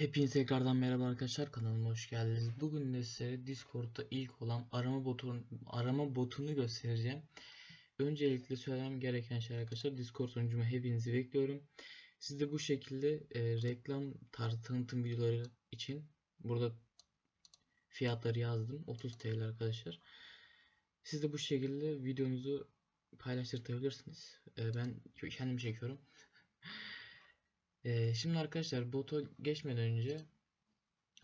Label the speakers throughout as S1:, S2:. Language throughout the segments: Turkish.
S1: Hepinize tekrardan merhaba arkadaşlar kanalıma hoş geldiniz. Bugün de size Discord'da ilk olan arama botun arama botunu göstereceğim. Öncelikle söylemem gereken şey arkadaşlar Discord sunucuma hepinizi bekliyorum. Siz de bu şekilde e, reklam tarzı tanıtım videoları için burada fiyatları yazdım 30 TL arkadaşlar. Siz de bu şekilde videonuzu paylaştırtabilirsiniz. E, ben kendim çekiyorum. Ee, şimdi arkadaşlar bota geçmeden önce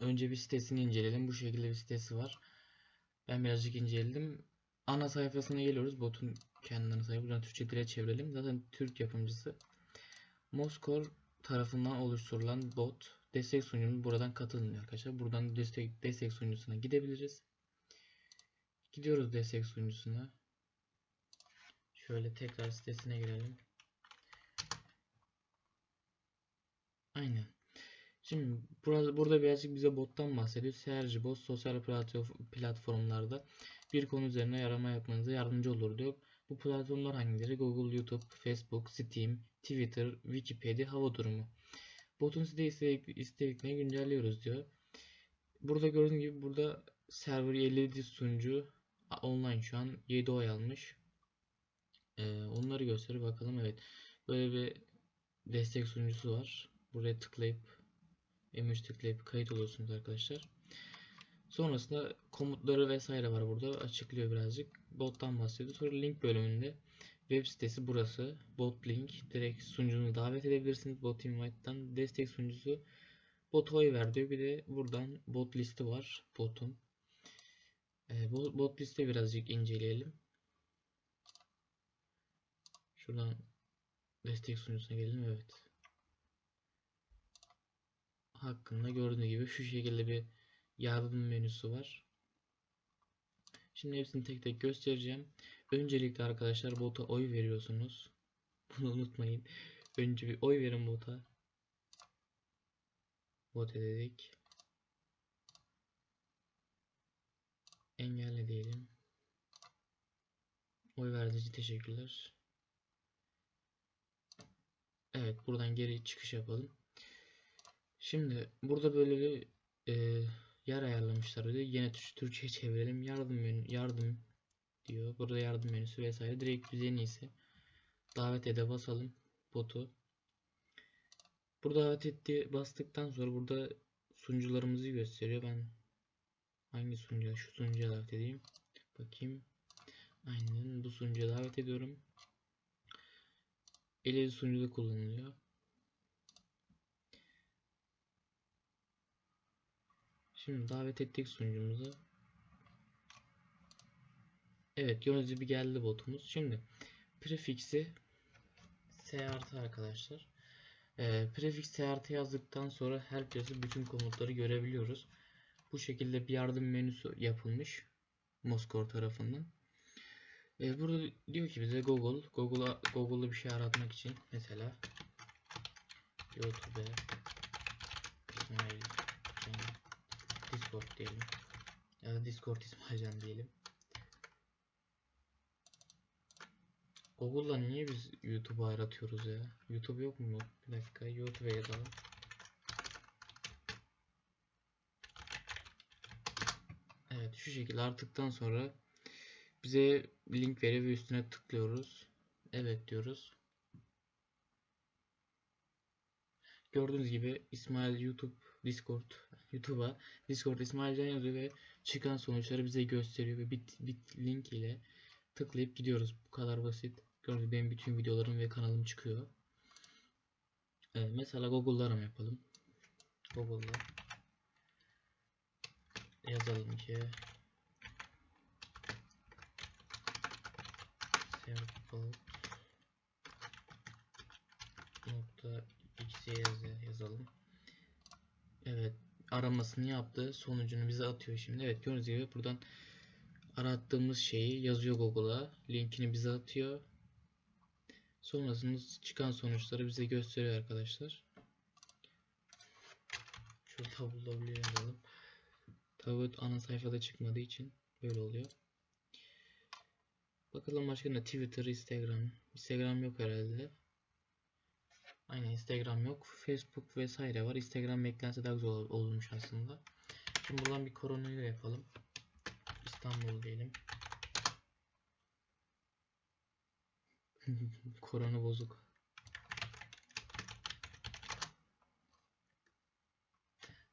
S1: önce bir sitesini inceleyelim. Bu şekilde bir sitesi var. Ben birazcık inceledim. Ana sayfasına geliyoruz. Botun kendi ana. Buradan Türkçe dile çevirelim. Zaten Türk yapımcısı. Moskor tarafından oluşturulan bot. Destek sunucumuz buradan katılmıyor arkadaşlar. Buradan destek, destek sunucusuna gidebiliriz. Gidiyoruz destek sunucusuna. Şöyle tekrar sitesine girelim. Aynen. Şimdi burada, burada birazcık bize bottan bahsediyor. Sergi bot sosyal platformlarda bir konu üzerine arama yapmanıza yardımcı olur diyor. Bu platformlar hangileri? Google, YouTube, Facebook, Steam, Twitter, Wikipedia, hava durumu. Botun istedik, istediklerini güncelliyoruz diyor. Burada gördüğünüz gibi burada server 57 sunucu online şu an 7 oy almış. Ee, onları gösterir bakalım. Evet. Böyle bir destek sunucusu var. Buraya tıklayıp M3 tıklayıp kayıt oluyorsunuz arkadaşlar. Sonrasında komutları vesaire var burada açıklıyor birazcık. Bottan bahsediyor. Sonra link bölümünde web sitesi burası. Bot link. Direkt sunucunu davet edebilirsiniz. Bot invite'dan destek sunucusu bot oy ver diyor. Bir de buradan bot listi var botun. Ee, bot, bot liste birazcık inceleyelim. Şuradan destek sunucusuna gelelim. Evet hakkında gördüğünüz gibi şu şekilde bir yardım menüsü var. Şimdi hepsini tek tek göstereceğim. Öncelikle arkadaşlar bota oy veriyorsunuz. Bunu unutmayın. Önce bir oy verin bota. Bot dedik. Engelle diyelim. Oy verdiğiniz teşekkürler. Evet buradan geri çıkış yapalım. Şimdi burada böyle bir e, yer ayarlamışlar diyor. Yine Türkçe'ye çevirelim. Yardım menü, yardım diyor. Burada yardım menüsü vesaire. Direkt biz en davet ede basalım botu. Burada davet etti bastıktan sonra burada sunucularımızı gösteriyor. Ben hangi sunucuya şu sunucuya davet edeyim. Bakayım. Aynen bu sunucuya davet ediyorum. Eleli sunucuda kullanılıyor. Şimdi davet ettik sunucumuzu. Evet gördüğünüz gibi geldi botumuz. Şimdi prefiksi S arkadaşlar. E, prefix S yazdıktan sonra herkesi bütün komutları görebiliyoruz. Bu şekilde bir yardım menüsü yapılmış. Moskor tarafından. E, burada diyor ki bize Google, Google'a Google'da bir şey aratmak için mesela YouTube Discord diyelim. Ya da Discord İsmailcan diyelim. Google'la niye biz YouTube'u aratıyoruz ya? YouTube yok mu? Bir dakika YouTube'a yazalım. Evet şu şekilde arttıktan sonra bize link veriyor ve üstüne tıklıyoruz. Evet diyoruz. Gördüğünüz gibi İsmail YouTube Discord YouTube'a Discord İsmail Can yazıyor ve çıkan sonuçları bize gösteriyor ve bit, bit link ile tıklayıp gidiyoruz. Bu kadar basit. Gördüğünüz benim bütün videolarım ve kanalım çıkıyor. Evet, mesela Google'da arama yapalım. Google'da yazalım ki serpot nokta xyz yazalım. Evet aramasını yaptı. Sonucunu bize atıyor şimdi. Evet gördüğünüz gibi buradan arattığımız şeyi yazıyor Google'a. Linkini bize atıyor. Sonrasında çıkan sonuçları bize gösteriyor arkadaşlar. Şurada bulabiliyor yazalım. Tabi ana sayfada çıkmadığı için böyle oluyor. Bakalım başka ne? Twitter, Instagram. Instagram yok herhalde. Aynen Instagram yok. Facebook vesaire var. Instagram eklense daha güzel ol- olurmuş aslında. Şimdi buradan bir koronayı da yapalım. İstanbul diyelim. Korona bozuk.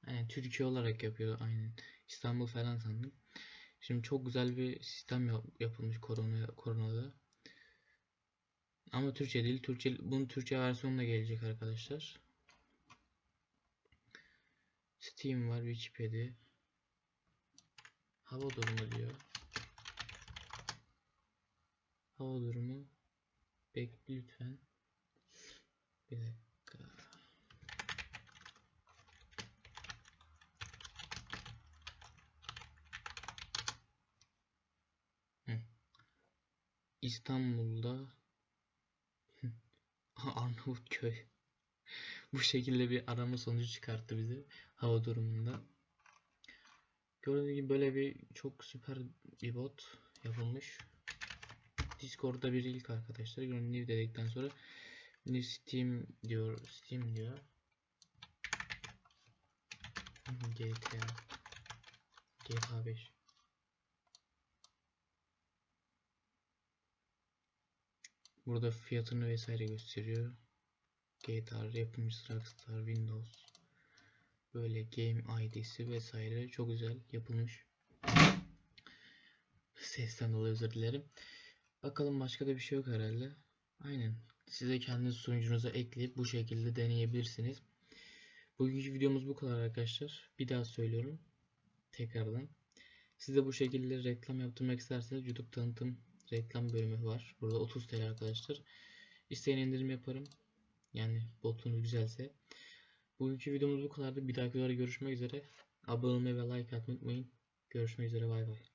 S1: Aynen Türkiye olarak yapıyor aynen. İstanbul falan sandım. Şimdi çok güzel bir sistem yap- yapılmış korona koronada. Ama Türkçe değil. Türkçe bunun Türkçe versiyonu da gelecek arkadaşlar. Steam var, Wikipedia. Hava durumu diyor. Hava durumu. Bekle lütfen. Bir dakika. İstanbul'da Arnavutköy. Bu şekilde bir arama sonucu çıkarttı bize hava durumunda. Gördüğünüz gibi böyle bir çok süper bir bot yapılmış. Discord'da bir ilk arkadaşlar. New dedikten sonra New Steam diyor. Steam diyor. GTA GTA 5 Burada fiyatını vesaire gösteriyor. GTA yapımcısı Rockstar Windows böyle game ID'si vesaire çok güzel yapılmış. Sesten dolayı özür dilerim. Bakalım başka da bir şey yok herhalde. Aynen. Size kendi sunucunuza ekleyip bu şekilde deneyebilirsiniz. Bugünkü videomuz bu kadar arkadaşlar. Bir daha söylüyorum. Tekrardan. Siz de bu şekilde reklam yaptırmak isterseniz YouTube tanıtım reklam bölümü var. Burada 30 TL arkadaşlar. İsteyen indirim yaparım. Yani botunuz güzelse. Bugünkü videomuz bu kadardı. Bir dahaki videoda görüşmek üzere. Abone olmayı ve like atmayı unutmayın. Görüşmek üzere. Bay bay.